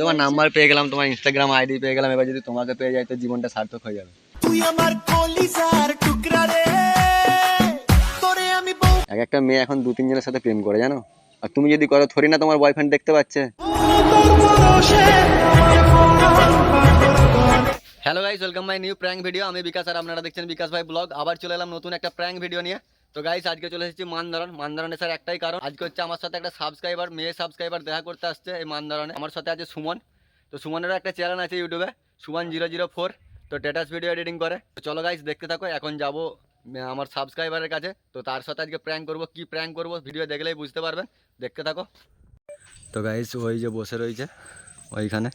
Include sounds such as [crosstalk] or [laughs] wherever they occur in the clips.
তোমার নাম্বার পেয়ে গেলাম তোমার ইনস্টাগ্রাম আইডি পেয়ে গেলাম। এবার যদি তোমাকে পেয়ে যায় তো জীবনটা সার্থক হয়ে যাবে। তুই আমার কলিজার টুকরা রে। তোরে আমি এক একটা মেয়ে এখন দু তিনজনের সাথে প্রেম করে জানো? আর তুমি যদি করো থরি না তোমার বয়ফ্রেন্ড দেখতে পাচ্ছে। Hello guys welcome my new prank video আমি বিকাশ আর আপনারা দেখছেন বিকাশ ভাই ব্লগ। আবার চলে এলাম নতুন একটা প্র্যাঙ্ক ভিডিও নিয়ে। তো গাইস আজকে চলে এসেছি মানধরন মানধরনে স্যার একটাই কারণ, আজকে হচ্ছে আমার সাথে একটা সাবস্ক্রাইবার মেয়ে সাবস্ক্রাইবার দেখা করতে আসছে এই মানধরনে আমার সাথে আছে সুমন। তো সুমনেরও একটা চ্যানেল আছে ইউটিউবে সুমন জিরো জিরো ফোর তো স্ট্যাটাস ভিডিও এডিটিং করে। তো চলো গাইস দেখতে থাকো, এখন যাব আমার সাবস্ক্রাইবারের কাছে। তো তার সাথে আজকে প্র্যাঙ্ক করব। কি প্র্যাঙ্ক করব ভিডিও দেখলেই বুঝতে পারবেন। দেখতে থাকো। তো গাইস ওই যে বসে রয়েছে, ওইখানে।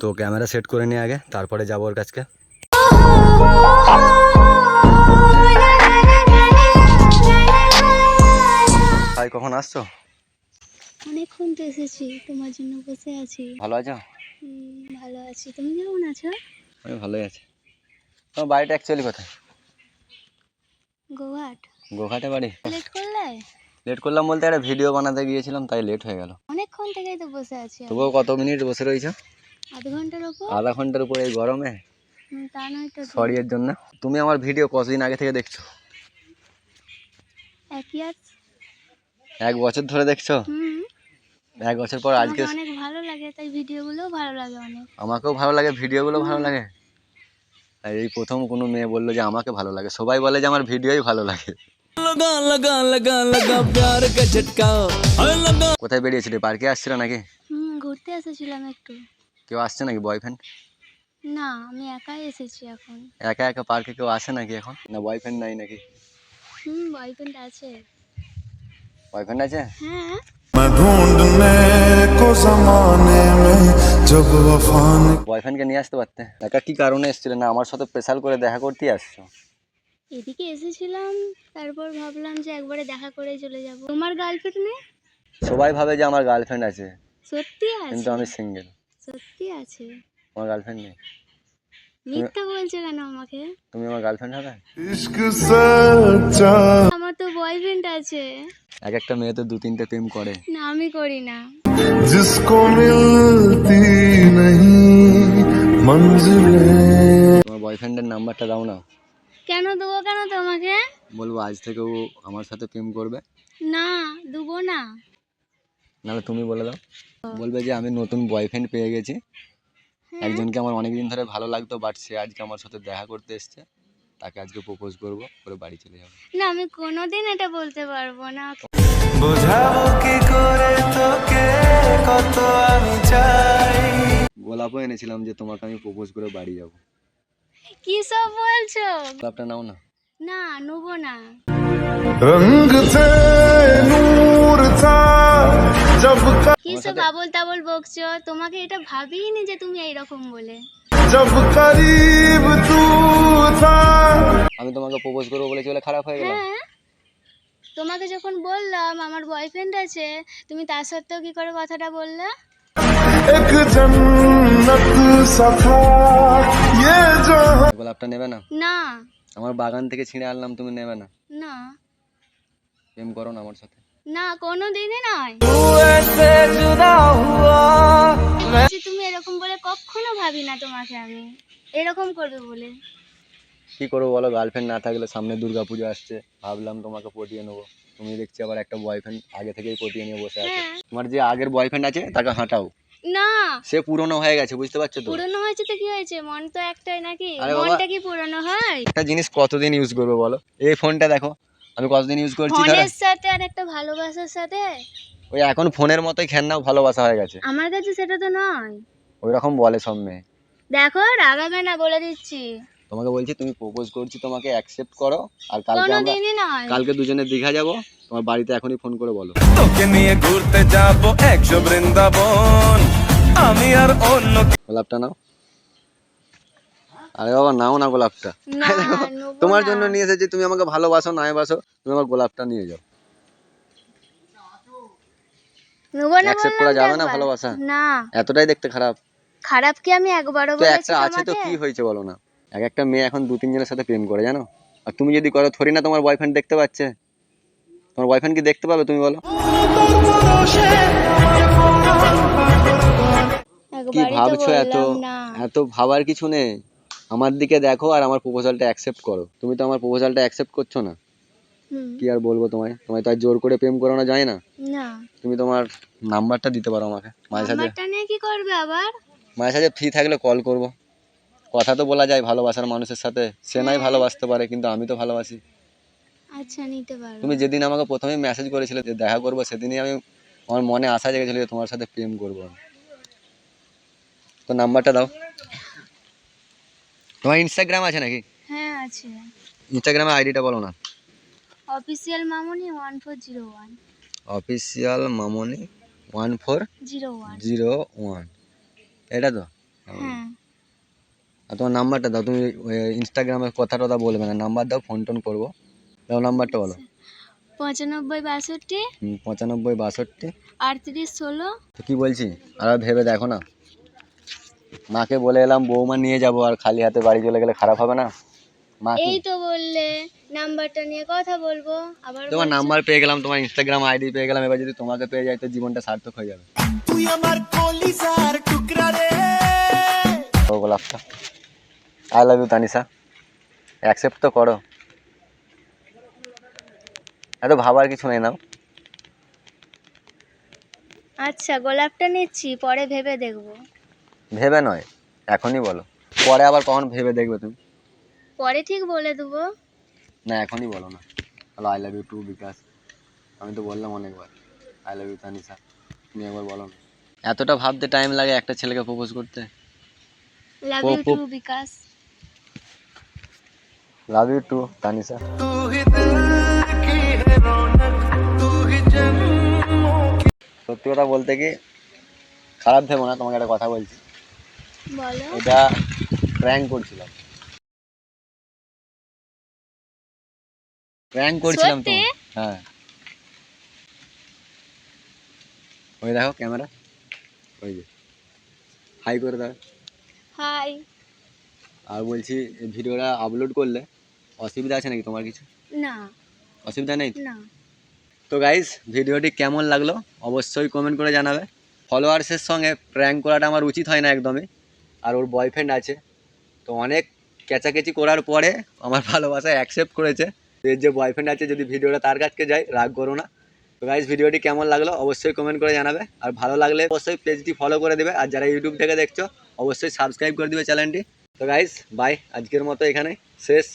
তো ক্যামেরা সেট করে নিয়ে আগে, তারপরে যাব ওর কাছকে। [laughs] [laughs] ভাই কখন আসছো? অনেকক্ষণ তো এসেছি তোমার জন্য বসে আছি। ভালো আছো? ভালো আছি। তুমি কেমন আছো? আমি ভালোই আছি। তোমার বাড়িটা অ্যাকচুয়ালি কোথায়? গোয়াট। গোঘাটে বাড়ি? লেট করলে? লেট করলাম বলতে একটা ভিডিও বানাতে গিয়েছিলাম তাই লেট হয়ে গেল। অনেকক্ষণ থেকেই তো বসে আছি তবুও কত মিনিট বসে রয়েছো? আধ ঘণ্টার উপর আধা ঘণ্টার উপরে এই গরমে? তা নয় তো সরি এর জন্য? তুমি আমার ভিডিও কতদিন আগে থেকে দেখছ? এক ইয়ার এক বছর ধরে দেখছ? এক বছর পর আজকে অনেক ভালো লাগে তাই ভালো লাগে অনেক। আমাকেও ভালো লাগে ভিডিওগুলো ভালো লাগে। আর এই প্রথম কোনো মেয়ে বলল যে আমাকে ভালো লাগে সবাই বলে যে আমার ভিডিওই ভালো লাগে। কোথায় বেরিয়েছিলে পার্কে আসছিল নাকি? হুম ঘুরতে এসেছিলাম একটু। কেউ আসছে নাকি বয়ফ্রেন্ড না আমি একাই এসেছি এখন। একা একা পার্কে কেউ আসে নাকি এখন? না বয়ফ্রেন্ড নাই নাকি? হুম বয়ফ্রেন্ড আছে। বয়ফ্রেন্ড আছে? হ্যাঁ। বয়ফ্রেন্ডকে নিয়ে আসতে পারতে। একা কি কারণে এসেছিলে? না আমার সাথে স্পেশাল করে দেখা করতে আসছো। এদিকে এসেছিলাম তারপর ভাবলাম যে একবারে দেখা করে চলে যাব। তোমার গার্লফ্রেন্ড নেই? সবাই ভাবে যে আমার গার্লফ্রেন্ড আছে। সত্যি আছে? কিন্তু আমি সিঙ্গেল সত্যি আছে। আমার গার্লফ্রেন্ড নেই। মিথ্যা বলছে কেন আমাকে তুমি আমার গার্লফ্রেন্ড হবে इश्क सच्चा আমার তো বয়ফ্রেন্ড আছে এক একটা মেয়ে তো দু তিনটে প্রেম করে না আমি করি না जिसको मिलती नहीं मंजिलें তোমার বয়ফ্রেন্ডের নাম্বারটা দাও না কেন দেবো কেন তোমাকে বলবো আজ থেকে ও আমার সাথে প্রেম করবে না দেবো না নাহলে তুমি বলে দাও বলবে যে আমি নতুন বয়ফ্রেন্ড পেয়ে গেছি হ্যাঁ। হ্যাঁ। একজনকে আমার অনেকদিন ধরে ভালো লাগতো বাট সে আজকে আমার সাথে দেখা করতে এসছে। তাকে আজকে প্রপোজ করব পরে বাড়ি চলে যাব। না আমি কোনোদিন এটা বলতে পারব না। বোঝাবো কি করে তোকে কত আমি চাই। গোলাপও এনেছিলাম যে তোমাকে আমি প্রপোজ করে বাড়ি যাব। কি সব বলছো? গোলাপটা নাও না। না নেব না। রঙ এসব আবল তাবল বকছো? তোমাকে এটা ভাবিনি যে তুমি এইরকম বলে। আমি তোমাকে প্রপোজ করব বলে চলে খারাপ হয়ে গেল হ্যাঁ? তোমাকে যখন বললাম আমার বয়ফ্রেন্ড আছে তুমি তার সত্ত্বেও কি করে কথাটা বললে? গোলাপটা নেবে না? না। আমার বাগান থেকে ছিঁড়ে আনলাম তুমি নেবে না। না। প্রেম করো না আমার সাথে। না কোনো দিনই নয় তুমি এরকম বলে কখনো ভাবি না তোমাকে আমি। এরকম করবে বলে। কি করব বলো গার্লফ্রেন্ড না থাকলে সামনে দুর্গা পুজো আসছে। ভাবলাম তোমাকে পটিয়ে নেব। তুমি দেখছি আবার একটা বয়ফ্রেন্ড আগে থেকেই পটিয়ে নিয়ে বসে আছে। হ্যাঁ। তোমার যে আগের বয়ফ্রেন্ড আছে তাকে হাঁটাও। না। সে পুরনো হয়ে গেছে বুঝতে পারছ তো? পুরনো হয়েছে তো কি হয়েছে? মন তো একটাই নাকি? মনটা কি পুরনো হয়? একটা জিনিস কতদিন ইউজ করবে বলো? এই ফোনটা দেখো। আমি কতদিন ইউজ করছি ধরো ফোনের সাথে আর একটা ভালোবাসার সাথে? ওই এখন ফোনের মতোই খেলনাও ভালোবাসা হয়ে গেছে। আমার কাছে সেটা তো নয়। ওই রকম বলে সব মেয়ে। দেখো রাগাবে না বলে দিচ্ছি। তোমাকে বলছি তুমি প্রপোজ করছি তোমাকে অ্যাকসেপ্ট করো আর কালকে আমরা কালকে দুজনে দীঘা যাব তোমার বাড়িতে এখনই ফোন করে বলো। তোকে নিয়ে ঘুরতে যাব একশো বৃন্দাবন। আমি আর অন্য গোলাপটা নাও। আরে বাবা নাও না গোলাপটা। [laughs] তোমার জন্য নিয়ে এসেছি তুমি আমাকে ভালোবাসো নাই বাসো তুমি আমার গোলাপটা নিয়ে যাও। অ্যাকসেপ্ট করা যাবে না ভালোবাসা? না। এতটাই দেখতে খারাপ। খারাপ কি আমি একবারও বলেছি একটা আছে তো কি হয়েছে বলো না? এক একটা মেয়ে এখন দু তিনজনের সাথে প্রেম করে জানো? আর তুমি যদি করো থরি না তোমার বয়ফ্রেন্ড দেখতে পাচ্ছে। তোমার বয়ফ্রেন্ড কি দেখতে পাবে তুমি বলো? কি ভাবছ এত? এত ভাবার কিছু নেই? আমার দিকে দেখো আর আমার প্রপোজালটা অ্যাকসেপ্ট করো। তুমি তো আমার প্রপোজালটা অ্যাকসেপ্ট করছ না? কি আর বলব তোমায়? তোমায় তো আর জোর করে প্রেম করানো যায় না? না। তুমি তোমার নাম্বারটা দিতে পারো আমাকে মাঝে নাম্বারটা নিয়ে কি করবে আবার? মাঝে সাঝে ফ্রি থাকলে কল করব। কথা তো বলা যায় ভালোবাসার মানুষের সাথে। সে নাই। ভালোবাসতে পারে কিন্তু আমি তো ভালোবাসি। আচ্ছা নিতে পারব তুমি যেদিন আমাকে প্রথমে মেসেজ করেছিলে যে দেখা করব সেদিনই আমি আমার মনে আশা জেগেছিল যে তোমার সাথে প্রেম করব আমি। তো নাম্বারটা দাও। তোমার ইনস্টাগ্রাম আছে নাকি? হ্যাঁ আছে। ইনস্টাগ্রামে আইডিটা বলো না। Official Mamoni one four zero one official Mamoni one four zero one zero one এটা তো? হ্যাঁ। আর তোমার নাম্বারটা দাও তুমি ইনস্টাগ্রামে কথা টথা বলবে না। নাম্বার দাও ফোন টোন করব। দাও নাম্বারটা বলো। পঁচানব্বই বাষট্টি। পঁচানব্বই বাষট্টি। আটত্রিশ ষোলো। তো কি বলছি? আর ভেবে দেখো না। মাকে বলে এলাম বৌমা নিয়ে যাব আর খালি হাতে বাড়ি চলে গেলে খারাপ হবে না। মা কি- এই তো বললে নাম্বারটা নিয়ে কথা বলব আবার তোমার নাম্বার পেয়ে গেলাম তোমার ইনস্টাগ্রাম আইডি পেয়ে গেলাম এবার যদি তোমাকে পেয়ে যাই তো জীবনটা সার্থক হয়ে যাবে। তুই আমার কলিজার টুকরা রে। ও গোলাপটা I love you Tanisha. Accept তো করো। এত ভাবার কিছু নেই নাও। আচ্ছা গোলাপটা নিচ্ছি পরে ভেবে দেখব। ভেবে নয় এখনই বলো। পরে আবার কখন ভেবে দেখবে তুমি? পরে ঠিক বলে দেবো। না এখনই বলো না। Hello I love you too Bikash. আমি তো বললাম অনেকবার। I love you Tanisha. তুমি একবার বলো না। এতটা ভাবতে টাইম লাগে একটা ছেলেকে প্রপোজ করতে? Love you too Bikash. Love you too Tanisha. সত্যি কথা বলতে কি খারাপ ভেবো না তোমাকে একটা কথা বলছি। বলো এটা প্র্যাঙ্ক করছিলাম। প্র্যাঙ্ক করছিলাম তো হ্যাঁ। ওই দেখো ক্যামেরা। ওই যে। হাই করে দাও। হাই আর বলছি ভিডিওটা আপলোড করলে অসুবিধা আছে নাকি তোমার কিছু? না। অসুবিধা নেই তো? না। তো গাইস ভিডিওটি কেমন লাগল? অবশ্যই কমেন্ট করে জানাবে। ফলোয়ার্সের সঙ্গে প্র্যাঙ্ক করাটা আমার উচিত হয় না একদমই। আর ওর বয়ফ্রেন্ড আছে। তো অনেক কেচাকেচি করার পরে আমার ভালোবাসা অ্যাকসেপ্ট করেছে। এর যে বয়ফ্রেন্ড আছে, যদি ভিডিওটা তার কাছকে যায়, রাগ করো না। তো গাইজ ভিডিওটি কেমন লাগল অবশ্যই কমেন্ট করে জানাবে। আর ভালো লাগলে অবশ্যই পেজটি ফলো করে দেবে। আর যারা ইউটিউব থেকে দেখছ, অবশ্যই সাবস্ক্রাইব করে দেবে চ্যানেলটি তো গাইজ বাই আজকের মতো এখানে শেষ।